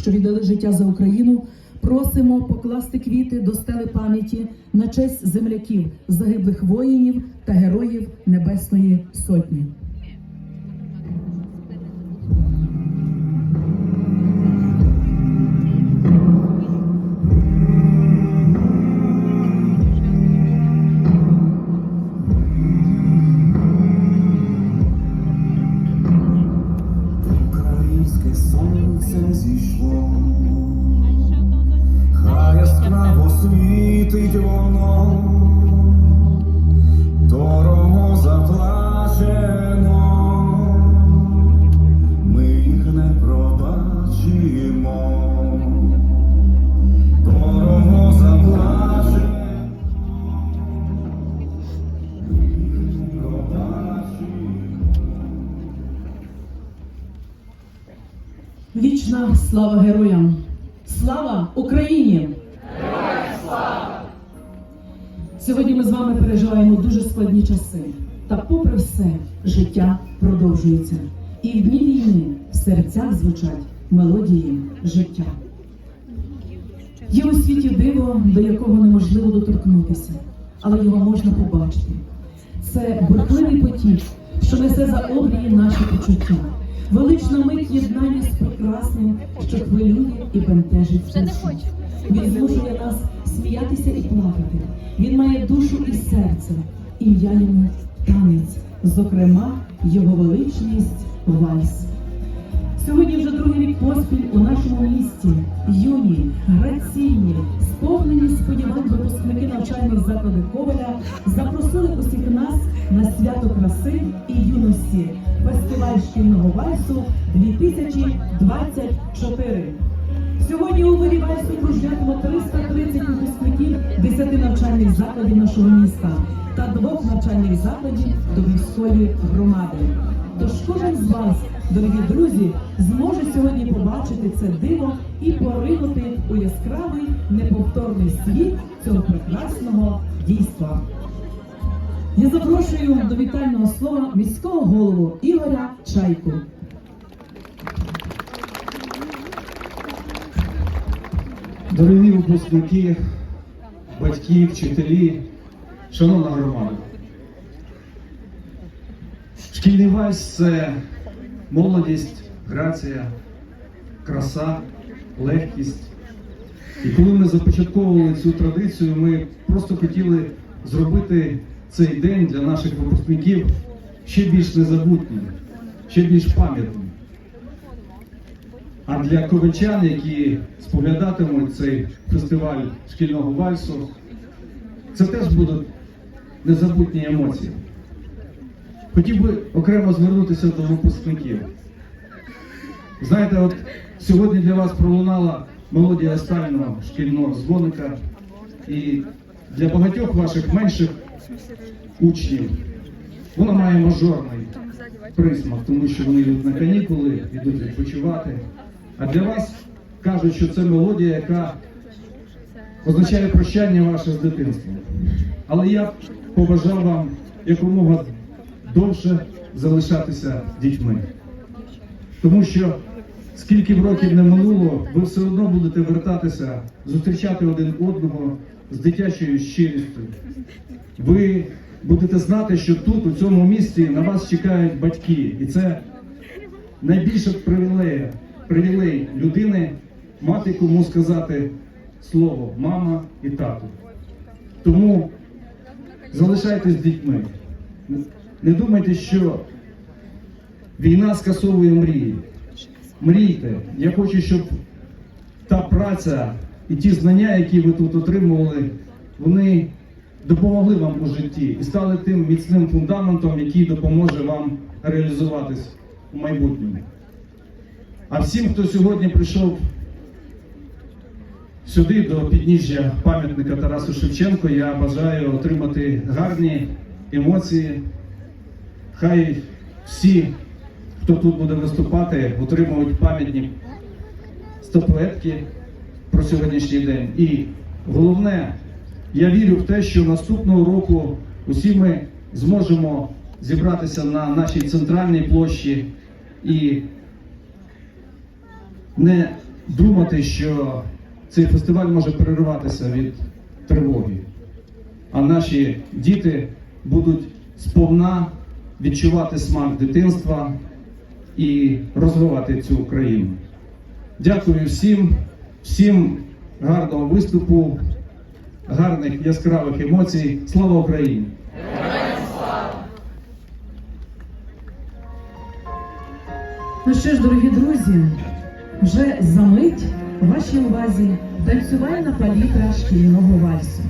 що віддали життя за Україну, просимо покласти квіти до стели пам'яті на честь земляків, загиблих воїнів та героїв Небесної Сотні. Слава героям! Слава Україні! Сьогодні ми з вами переживаємо дуже складні часи. Та попри все, життя продовжується. І в дні війни в серцях звучать мелодії життя. Є у світі диво, до якого неможливо доторкнутися, але його можна побачити. Це бурхливий потік, що несе за обрії наші почуття. Велична мить єднання з прекрасним, що хвилює і бентежить душу. Він змушує нас сміятися і плакати. Він має душу і серце, ім'я йому танець, зокрема, його величність вальс. Сьогодні вже другий рік поспіль у нашому місті юні, граційні, сповнені сподівань випускники навчальних закладів Коваля запросили усіх нас на свято краси і юності фестиваль шкільного вальсу 2024. Сьогодні у вирі вальсу кружлятиме 330 випускників 10 навчальних закладів нашого міста та двох навчальних закладів до міської громади. Тож кожен з вас, дорогі друзі, зможе сьогодні побачити це диво і поринути у яскравий неповторний світ цього прекрасного дійства. Я запрошую до вітального слова міського голову Ігоря Чайку. Дорогі випускники, батьки, вчителі, шановна громада. Шкільний вальс це молодість, грація, краса, легкість. І коли ми започатковували цю традицію, ми просто хотіли зробити цей день для наших випускників ще більш незабутнім, ще більш пам'ятним. А для ковальчан, які споглядатимуть цей фестиваль шкільного вальсу, це теж будуть незабутні емоції. Хотів би окремо звернутися до випускників. Знаєте, от сьогодні для вас пролунала мелодія останнього шкільного дзвоника, і для багатьох ваших менших учнів вона має мажорний присмак, тому що вони йдуть на канікули, йдуть відпочивати. А для вас кажуть, що це мелодія, яка означає прощання ваше з дитинством. Але я побажав вам якомога довше залишатися дітьми. Тому що скільки б років не минуло, ви все одно будете вертатися, зустрічати один одного з дитячою щирістю. Ви будете знати, що тут, у цьому місті, на вас чекають батьки. І це найбільша привілея, привілей людини мати кому сказати слово мама і тато. Тому залишайтесь дітьми. Не думайте, що війна скасовує мрії. Мрійте. Я хочу, щоб та праця і ті знання, які ви тут отримували, вони допомогли вам у житті і стали тим міцним фундаментом, який допоможе вам реалізуватись у майбутньому. А всім, хто сьогодні прийшов сюди, до підніжжя пам'ятника Тарасу Шевченко, я бажаю отримати гарні емоції. Хай всі, хто тут буде виступати, отримують пам'ятні статуетки про сьогоднішній день. І головне, я вірю в те, що наступного року усі ми зможемо зібратися на нашій центральній площі і не думати, що цей фестиваль може перериватися від тривоги, а наші діти будуть сповна відчувати смак дитинства і розвивати цю Україну. Дякую всім, всім гарного виступу, гарних яскравих емоцій. Слава Україні! Ну що ж, дорогі друзі, вже за мить вашій увазі танцювальна палітра шкільного вальсу.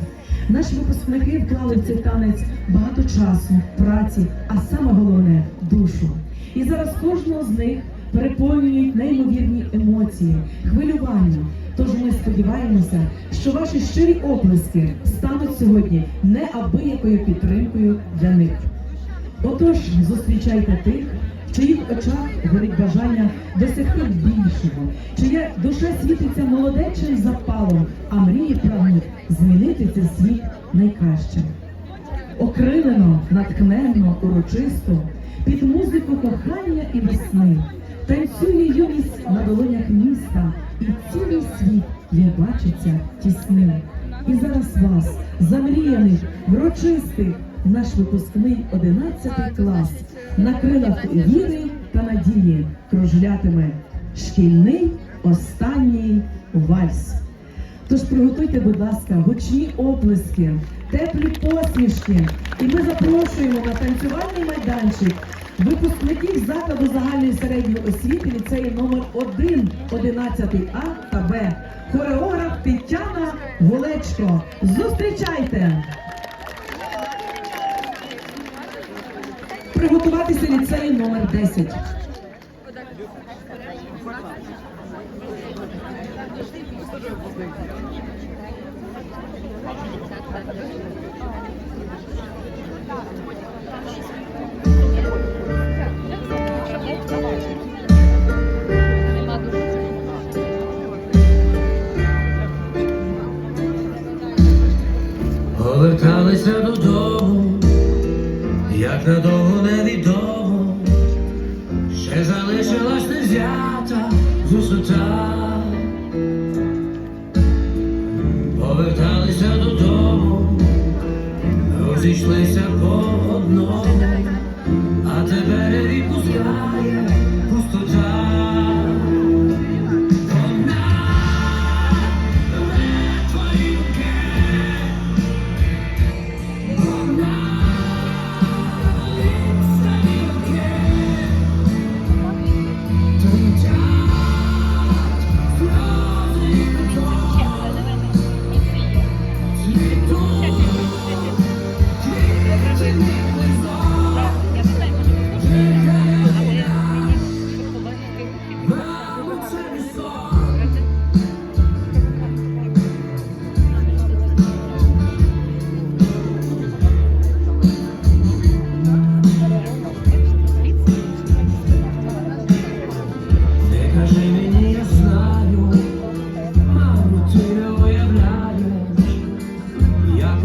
Наші випускники вклали в цей танець багато часу, праці, а саме головне душу. І зараз кожного з них переповнюють неймовірні емоції, хвилювання. Тож ми сподіваємося, що ваші щирі оплески стануть сьогодні неабиякою підтримкою для них. Отож, зустрічайте тих, в чиїх очах горить бажання досягти більшого, чия душа світиться молодечим запалом, а мрії прагнуть змінити цей світ найкраще. Окрилено, натхненно, урочисто, під музику кохання і весни, танцює юність на долонях міста, і цілий світ їй бачиться тісним. І зараз вас, замріяних, врочистих, наш випускний 11 клас на крилах віри та надії кружлятиме шкільний останній вальс. Тож приготуйте, будь ласка, гучні оплески, теплі посмішки, і ми запрошуємо на танцювальний майданчик випускників закладу загальної середньої освіти ліцею номер 1 11 А та Б. Хореограф Тетяна Голечко. Зустрічайте! Приготуватися ліцею номер 10. Поверталися розійшлися по одному, а тебе відпускає Не кажи мені, я знаю, мамо, ти не уявляєш, як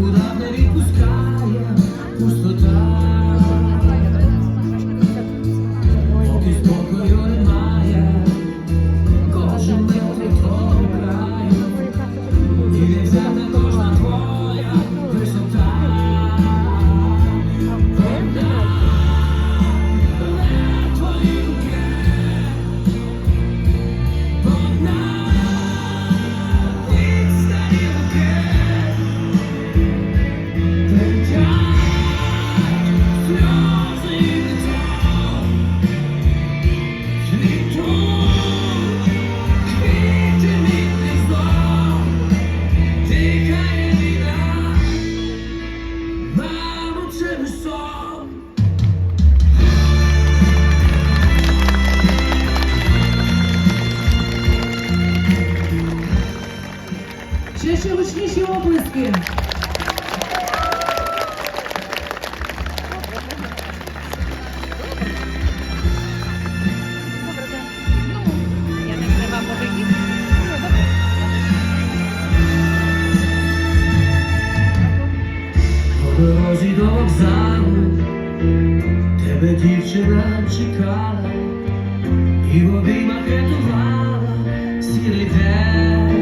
і води макетувала сірий день.